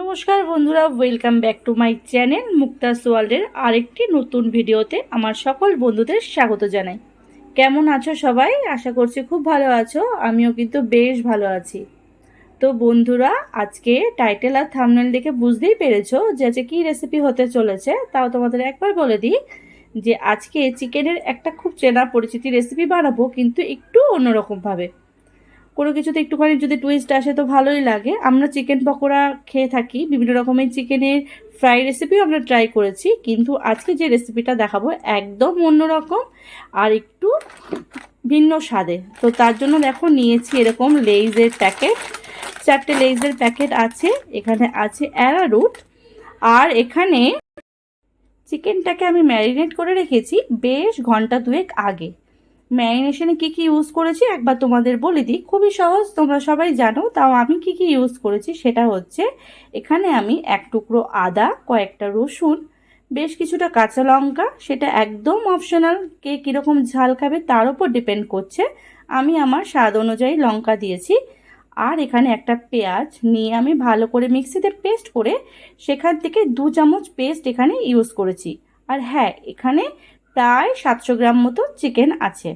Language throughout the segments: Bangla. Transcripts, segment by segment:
নমস্কার বন্ধুরা welcome back to my channel Mukta's ওয়ার্ল্ডের আরেকটি নতুন ভিডিওতে আমার সকল বন্ধুদের স্বাগত জানাই। কেমন আছো সবাই? আশা করছি খুব ভালো আছো, আমিও কিন্তু বেশ ভালো আছি। তো বন্ধুরা, আজকে টাইটেল আর থামনেল দেখে বুঝতেই পেরেছ যে আজকে কী রেসিপি হতে চলেছে, তাও তোমাদের একবার বলে দিই যে আজকে চিকেনের একটা খুব চেনা পরিচিতি রেসিপি বানাবো, কিন্তু একটু অন্যরকমভাবে। কোনো কিছুতে একটুখানি যদি টুইস্ট আসে তো ভালোই লাগে। আমরা চিকেন পকোড়া খেয়ে থাকি, বিভিন্ন রকমের চিকেনের ফ্রাই রেসিপিও আমরা ট্রাই করেছি, কিন্তু আজকে যে রেসিপিটা দেখাবো একদম অন্যরকম আর একটু ভিন্ন স্বাদে। তো তার জন্য দেখো নিয়েছি এরকম লেইজের প্যাকেট চারটে লেইজের প্যাকেট আছে, এখানে আছে অ্যারারুট আর এখানে চিকেনটাকে আমি ম্যারিনেট করে রেখেছি বেশ ঘণ্টা দুয়েক আগে। ম্যারিনেশনে কী কী ইউজ করেছি একবার তোমাদের বলে দিই। খুবই সহজ, তোমরা সবাই জানো, তাও আমি কি কি ইউজ করেছি সেটা হচ্ছে, এখানে আমি এক টুকরো আদা, কয়েকটা রসুন, বেশ কিছুটা কাঁচা লঙ্কা, সেটা একদম অপশনাল কে কীরকম ঝাল খাবে তার উপর ডিপেন্ড করছে, আমি আমার স্বাদ অনুযায়ী লঙ্কা দিয়েছি। আর এখানে একটা পেঁয়াজ নিয়ে আমি ভালো করে মিক্সিতে পেস্ট করে, সেখান থেকে দু চামচ পেস্ট এখানে ইউজ করেছি। আর হ্যাঁ এখানে প্রায় সাতশো গ্রাম মতো চিকেন আছে।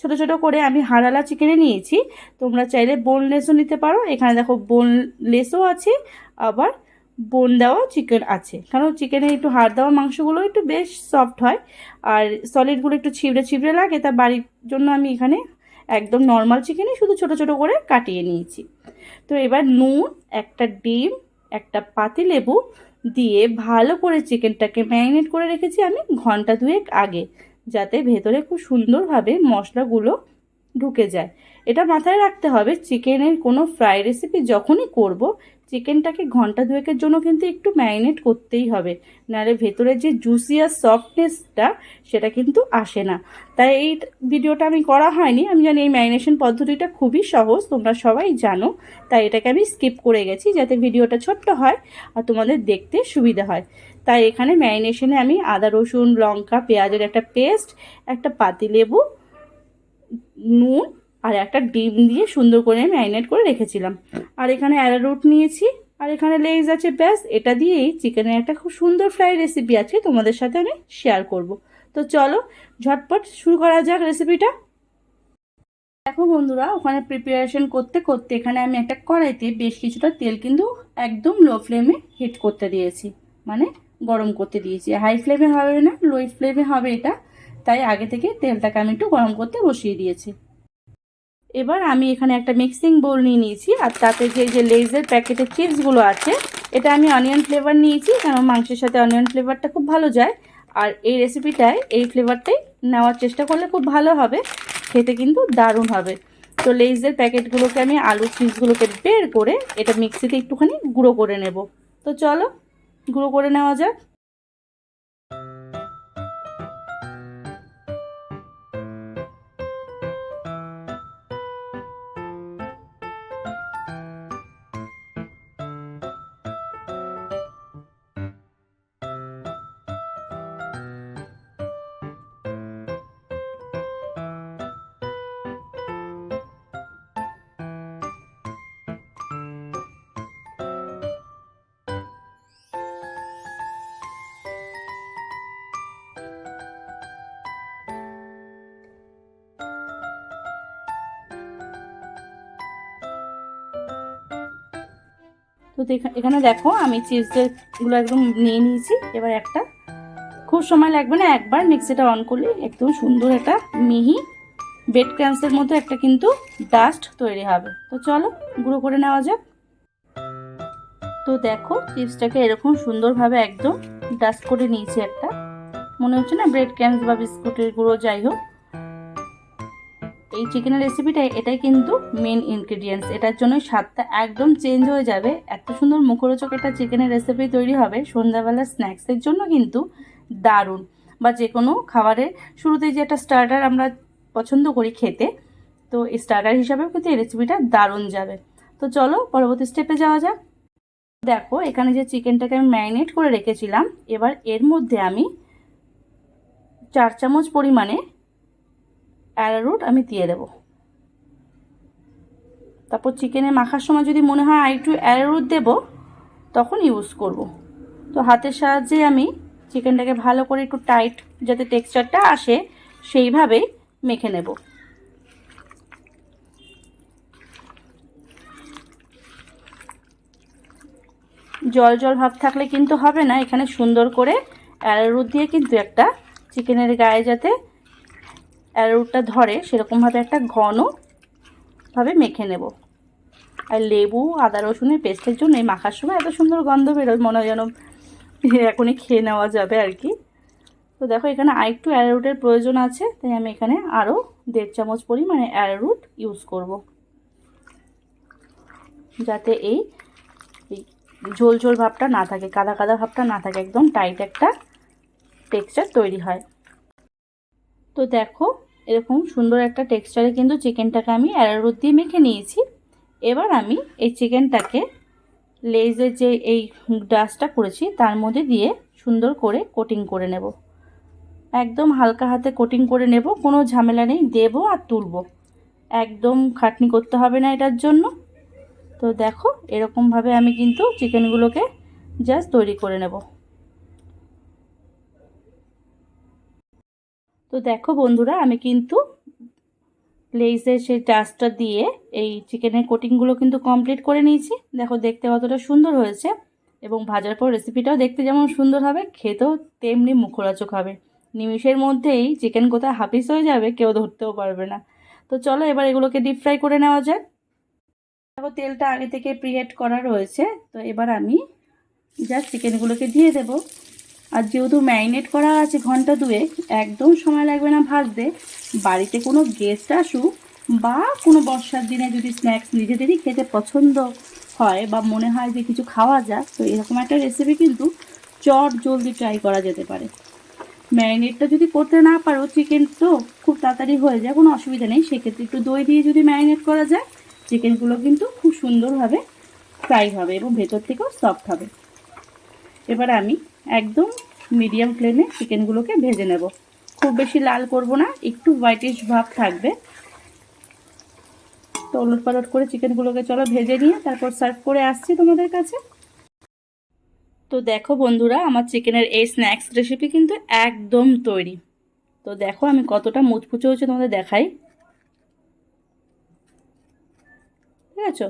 ছোট ছোট করে আমি হাড়ালা চিকেনে নিয়েছি। তোমরা চাইলে বোনলেসও নিতে পারো। এখানে দেখো বোনলেসও আছে, আবার বোন দেওয়া চিকেন আছে। কারণ চিকেনে একটু হাড় দেওয়া মাংসগুলো একটু বেশ সফট হয়, আর সলিডগুলো একটু ছিবড়ে ছিবড়ে লাগে, তা বাড়ির জন্য আমি এখানে একদম নর্মাল চিকেনই শুধু ছোট ছোট করে কাটিয়ে নিয়েছি। তো এবার নুন, একটা ডিম, একটা পাতিলেবু দিয়ে ভালো করে চিকেনটাকে ম্যারিনেট করে রেখেছি আমি ঘণ্টা দুয়েক আগে, যাতে ভেতরে খুব সুন্দরভাবে মশলাগুলো ঢুকে যায়। এটা মাথায় রাখতে হবে, চিকেনের কোনো ফ্রাই রেসিপি যখনই করব, চিকেনটাকে ঘণ্টা দুয়েকের জন্য কিন্তু একটু ম্যারিনেট করতেই হবে। নাহলে ভেতরে যে জুসি আর সফটনেসটা সেটা কিন্তু আসে না। তাই এই ভিডিওটা আমি করা হয়নি। আমি জানি এই ম্যারিনেশন পদ্ধতিটা খুবই সহজ, তোমরা সবাই জানো। তাই এটাকে আমি স্কিপ করে গেছি যাতে ভিডিওটা ছোট্ট হয় আর তোমাদের দেখতে সুবিধা হয়। তাই এখানে ম্যারিনেশনে আমি আদা রসুন, লঙ্কা, পেঁয়াজের একটা পেস্ট একটা পাতিলেবু নুন আর একটা ডিম দিয়ে সুন্দর করে ম্যারিনেট করে রেখেছিলাম। আর এখানে অ্যারারুট নিয়েছি, আর এখানে লেজ আছে, ব্যাস। এটা দিয়েই চিকেনের একটা খুব সুন্দর ফ্রাই রেসিপি আছে তোমাদের সাথে আমি শেয়ার করব। তো চলো, ঝটপট শুরু করা যাক রেসিপিটা দেখো বন্ধুরা, ওখানে প্রিপারেশন করতে করতে এখানে আমি একটা কড়াইতে বেশ কিছুটা তেল কিন্তু একদম লো ফ্লেমে হিট করতে দিয়েছি। মানে গরম করতে দিয়েছি। হাই ফ্লেমে হবে না লো ফ্লেমে হবে এটা। তাই আগে থেকে তেলটাকে আমি একটু গরম করতে বসিয়ে দিয়েছি। এবার আমি এখানে একটা মিক্সিং বোল নিয়ে নিয়েছি আর তাতে যে যে লেজের প্যাকেটের চিপসগুলো আছে, এটা আমি অনিয়ন ফ্লেভার নিয়েছি কারণ মাংসের সাথে অনিয়ন ফ্লেভারটা খুব ভালো যায়। আর এই রেসিপিটায় এই ফ্লেভারটাই নেওয়ার চেষ্টা করলে খুব ভালো হবে, খেতে কিন্তু দারুণ হবে। তো লেজের প্যাকেটগুলোকে আমি আলু চিপসগুলোকে বের করে এটা মিক্সিতে একটুখানি গুঁড়ো করে নেব। তো চলো, গুঁড়ো করে নেওয়া যাক। তো এখানে দেখো আমি চিজগুলো একদম নিয়ে নিয়েছি। এবার একটা। খুব সময় লাগবে না, একবার মিক্সিটা অন করলে একদম সুন্দর একটা মিহি বেড ক্রান্সের মতো একটা কিন্তু ডাস্ট তৈরি হবে। তো চলো, গুঁড়ো করে নেওয়া যাক। তো দেখো চিপসটাকে এরকম সুন্দরভাবে একদম ডাস্ট করে নিয়েছি একটা। মনে হচ্ছে না ব্রেড ক্রান্স বা বিস্কুটের গুঁড়ো, যাই হোক। এই চিকেনের রেসিপিটা এটাই কিন্তু মেন ইনগ্রিডিয়েন্টস এটার জন্যই স্বাদটা একদম চেঞ্জ হয়ে যাবে। এত সুন্দর মুখরোচক একটা চিকেনের রেসিপি তৈরি হবে সন্ধ্যাবেলা স্ন্যাক্সের জন্য কিন্তু দারুণ। বা যে কোনো খাবারের শুরুতেই যে একটা স্টার্টার আমরা পছন্দ করি খেতে, তো এই স্টার্টার হিসাবেও কিন্তু এই রেসিপিটা দারুণ যাবে। তো চলো পরবর্তী স্টেপে যাওয়া যাক। দেখো, এখানে যে চিকেনটাকে আমি ম্যারিনেট করে রেখেছিলাম, এবার এর মধ্যে আমি চার চামচ পরিমাণে অ্যারারুট আমি দিয়ে দেব। তারপর চিকেনে মাখার সময় যদি মনে হয় আর একটু অ্যারারুট দেবো, তখন ইউজ করব। তো হাতের সাহায্যে আমি চিকেনটাকে ভালো করে একটু টাইট যাতে টেক্সচারটা আসে, সেইভাবেই মেখে নেব। জল জল ভাব থাকলে কিন্তু হবে না, এখানে সুন্দর করে অ্যারোরুট দিয়ে কিন্তু একটা চিকেনের গায়ে যাতে অ্যারোরুটটা ধরে সেরকমভাবে একটা ঘনভাবে মেখে নেব। আর লেবু, আদা, রসুনের পেস্টের জন্য এই মাখার সময় এত সুন্দর গন্ধ বেরোয়, মনে হয় যেন এখনই খেয়ে নেওয়া যাবে আর কি। তো দেখো, এখানে আরেকটু অ্যারোরুটের প্রয়োজন আছে, তাই আমি এখানে আরও দেড় চামচ পরিমাণে অ্যারোরুট ইউজ করব। যাতে এই ঝোল ঝোল ভাবটা না থাকে, কাদা কাদা ভাবটা না থাকে, একদম টাইট একটা টেক্সচার তৈরি হয়। তো দেখো এরকম সুন্দর একটা টেক্সচারে কিন্তু চিকেনটাকে আমি অ্যারোরুট দিয়ে মেখে নিয়েছি। এবার আমি এই চিকেনটাকে লেজের যে এই ডাস্টটা করেছি, তার মধ্যে দিয়ে সুন্দর করে কোটিং করে নেব। একদম হালকা হাতে কোটিং করে নেব, কোনো ঝামেলা নেই, দেবো আর তুলবো। একদম খাটনি করতে হবে না এটার জন্য। তো দেখো, এরকমভাবে আমি কিন্তু চিকেনগুলোকে জাস্ট তৈরি করে নেব। তো দেখো বন্ধুরা, আমি কিন্তু লেসের সেই টাচটা দিয়ে এই চিকেনের কোটিংগুলো কিন্তু কমপ্লিট করে নিয়েছি। দেখো, দেখতে কতটা সুন্দর হয়েছে এবং ভাজার পর রেসিপিটাও দেখতে যেমন সুন্দর হবে, খেতেও তেমনি মুখরোচক হবে। নিমিষের মধ্যেই চিকেন কোথায় হাফিস হয়ে যাবে কেউ ধরতেও পারবে না। তো চলো এবার এগুলোকে ডিপ ফ্রাই করে নেওয়া যাক। দেখো, তেলটা আগে থেকে প্রিহেট করা রয়েছে, তো এবার আমি জাস্ট চিকেনগুলোকে দিয়ে দেব। আর যেহেতু ম্যারিনেট করা আছে ঘণ্টা দুয়েক, একদম সময় লাগবে না ভাজতে। বাড়িতে কোনো গেস্ট আসুক বা কোনো বর্ষার দিনে যদি স্ন্যাক্স নিজেদেরই খেতে পছন্দ হয় বা মনে হয় যে কিছু খাওয়া যাক, তো এরকম একটা রেসিপি কিন্তু চট জলদি ট্রাই করা যেতে পারে। ম্যারিনেটটা যদি করতে না পারো চিকেন তো খুব তাড়াতাড়ি হয়ে যায়, কোনো অসুবিধা নেই। সেক্ষেত্রে একটু দই দিয়ে যদি ম্যারিনেট করা যায় চিকেনগুলো কিন্তু খুব সুন্দরভাবে ফ্রাই হবে এবং ভেতর থেকেও সফট হবে। এবার আমি একদম মিডিয়াম ফ্লেমে চিকেনগুলোকে ভেজে নেব। খুব বেশি লাল করব না, একটু হোয়াইটিশ ভাব থাকবে। তো ওলট পালট করে চিকেনগুলোকে চলো ভেজে নিয়ে তারপর সার্ভ করে আসছি তোমাদের কাছে। তো দেখো বন্ধুরা, আমার চিকেনের এই স্ন্যাক্স রেসিপি কিন্তু একদম তৈরি। তো দেখো আমি কতটা মুচপুচে হচ্ছে তোমাদের দেখাই। ঠিক আছে?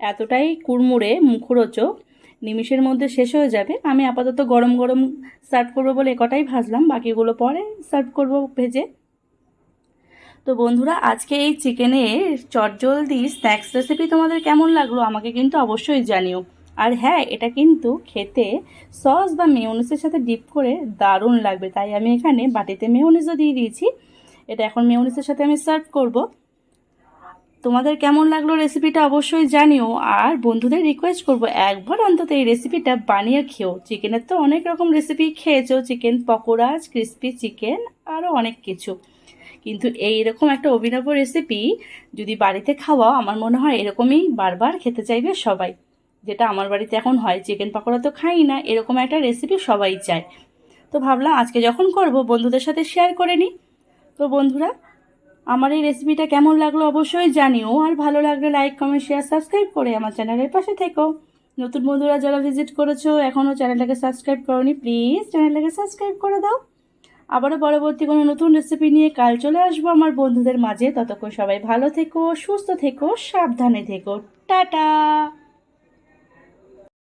এতটাই কুড়মুড়ে মুখরোচক। নিমিষের মধ্যে শেষ হয়ে যাবে। আমি আপাতত গরম গরম সার্ভ করব বলে কটাই ভাজলাম। বাকিগুলো পরে সার্ভ করব ভেজে। তো বন্ধুরা, আজকে এই চিকেনের চটজলদি স্ন্যাক্স রেসিপি তোমাদের কেমন লাগল আমাকে কিন্তু অবশ্যই জানিও। আর হ্যাঁ এটা কিন্তু খেতে সস বা মেয়নিসের সাথে ডিপ করে দারুণ লাগবে। তাই আমি এখানে বাটিতে মেয়নিসও দিয়ে দিয়েছি। এটা এখন মেয়নিসের সাথে আমি সার্ভ করব। তোমাদের কেমন লাগল রেসিপিটা অবশ্যই জানিও। আর বন্ধুদের রিকোয়েস্ট করব, একবার অন্তত এই রেসিপিটা বানিয়ে খেও। চিকেনের তো অনেক রকম রেসিপি খেয়েছো চিকেন পকোড়া ক্রিস্পি চিকেন আরও অনেক কিছু। কিন্তু এই রকম একটা অভিনব রেসিপি যদি বাড়িতে খাওয়া আমার মনে হয় এরকমই বারবার খেতে চাইবে সবাই। যেটা আমার বাড়িতে এখন হয় চিকেন পকোড়া তো খাই না, এরকম একটা রেসিপি সবাই চায়। তো ভাবলাম আজকে যখন করব, বন্ধুদের সাথে শেয়ার করে নিই। তো বন্ধুরা আমার এই রেসিপিটা কেমন লাগল অবশ্যই জানিও, আর ভালো লাগলে লাইক কমেন্ট শেয়ার সাবস্ক্রাইব করে আমার চ্যানেলের পাশে থেকো। নতুন বন্ধুরা যারা ভিজিট করেছ এখনও চ্যানেলটাকে সাবস্ক্রাইব করনি প্লিজ চ্যানেলটাকে সাবস্ক্রাইব করে দাও। আবারও পরবর্তী কোনো নতুন রেসিপি নিয়ে কাল চলে আসব আমার বন্ধুদের মাঝে। ততক্ষণ সবাই ভালো থেকো, সুস্থ থেকো, সাবধানে থেকো। টাটা!